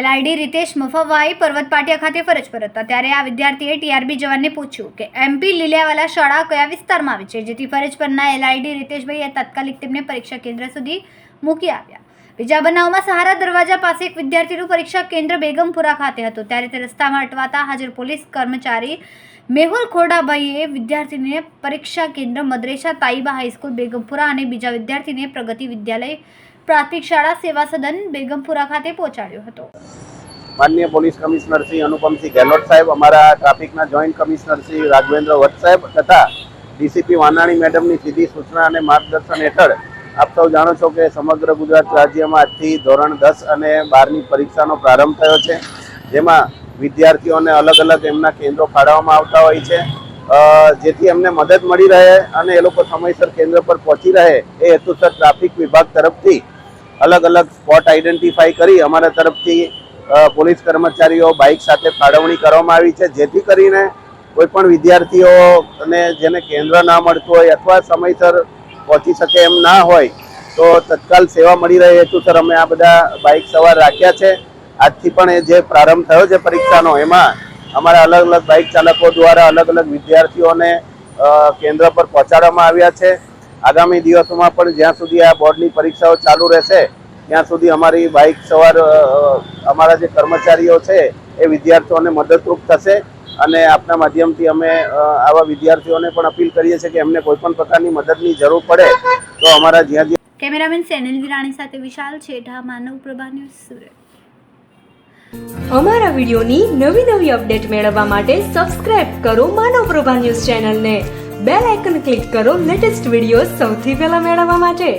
એલઆઈડી રીતેશ પર્વત પાટિયા ખાતે ફરજ પર હતા. ત્યારે આ વિદ્યાર્થીએ ટીઆરબી જવાનને પૂછ્યું કે એમપી લીલિયાવાલા શાળા કયા વિસ્તારમાં આવી છે? જેથી ફરજ પરના એલઆઈડી રીતેશભાઈએ તાત્કાલિક તેમને પરીક્ષા કેન્દ્ર સુધી મૂકી આવ્યા. બીજા બનાવમાં સહારા દરવાજા પાસે એક વિદ્યાર્થીનું પરીક્ષા કેન્દ્ર બેગમપુરા ખાતે હતું. ત્યારે તે રસ્તામાં અટવાતા હાજર પોલીસ કર્મચારી મેહુલ ખોડાભાઈએ વિદ્યાર્થીને પરીક્ષા કેન્દ્ર મદ્રેસા તાઈબા હાઈસ્કૂલ બેગમપુરા અને બીજા વિદ્યાર્થીને પ્રગતિ વિદ્યાલય પ્રાથમિક શાળા સેવા સદન બેગમપુરા ખાતે પહોંચાડ્યો હતો. માનનીય પોલીસ કમિશનર શ્રી અનુપમસિંહ ગેહલોત સાહેબ, અમારા ટ્રાફિકના જોઈન્ટ કમિશનર શ્રી રાઘવેન્દ્ર વત્સ સાહેબ તથા ડીસીપી વાનાણી મેડમની સીધી સૂચના અને માર્ગદર્શન હેઠળ આપ સૌ જાણો છો કે સમગ્ર ગુજરાત રાજ્યમાં આજથી ધોરણ દસ અને બારની પરીક્ષાનો પ્રારંભ થયો છે. જેમાં વિદ્યાર્થીઓને અલગ અલગ એમના કેન્દ્રો ફાળવવામાં આવતા હોય છે. જેથી એમને મદદ મળી રહે અને એ લોકો સમયસર કેન્દ્ર પર પહોંચી રહે એ હેતુસર ટ્રાફિક વિભાગ તરફથી અલગ અલગ સ્પોટ આઈડેન્ટિફાઈ કરી અમારા તરફથી પોલીસ કર્મચારીઓ બાઇક સાથે ફાળવણી કરવામાં આવી છે. જેથી કરીને કોઈ પણ વિદ્યાર્થીઓને જેને કેન્દ્ર ના મળતું હોય અથવા સમયસર પહોંચી શકે એમ ના હોય, તો તત્કાલ સેવા મળી રહે હેતુસર અમે આ બધા બાઇક સવાર રાખ્યા છે. આજથી પણ એ જે પ્રારંભ થયો છે પરીક્ષાનો, એમાં અમારા અલગ અલગ બાઇક ચાલકો દ્વારા અલગ અલગ વિદ્યાર્થીઓને કેન્દ્ર પર પહોંચાડવામાં આવ્યા છે. આગામી દિવસોમાં પણ જ્યાં સુધી આ બોર્ડની પરીક્ષાઓ ચાલુ રહેશે ત્યાં સુધી અમારી બાઇક સવાર અમારા જે કર્મચારીઓ છે એ વિદ્યાર્થીઓને મદદરૂપ થશે અને આપના માધ્યમથી અમે આવા વિદ્યાર્થીઓને પણ અપીલ કરીએ છીએ કે એમને કોઈ પણ પ્રકારની મદદની જરૂર પડે તો અમારા જ્યાં જ્યાં કેમેરામેન સેનિલ વિરાણી સાથે વિશાલ છેઠા માનવ પ્રભા ન્યૂઝ સુરત. અમારા વિડીયોની નવી નવી અપડેટ મેળવવા માટે સબસ્ક્રાઇબ કરો માનવ પ્રભા ન્યૂઝ ચેનલને. બેલ આઇકન ક્લિક કરો લેટેસ્ટ વીડિયો સૌથી પહેલા મેળવવા માટે.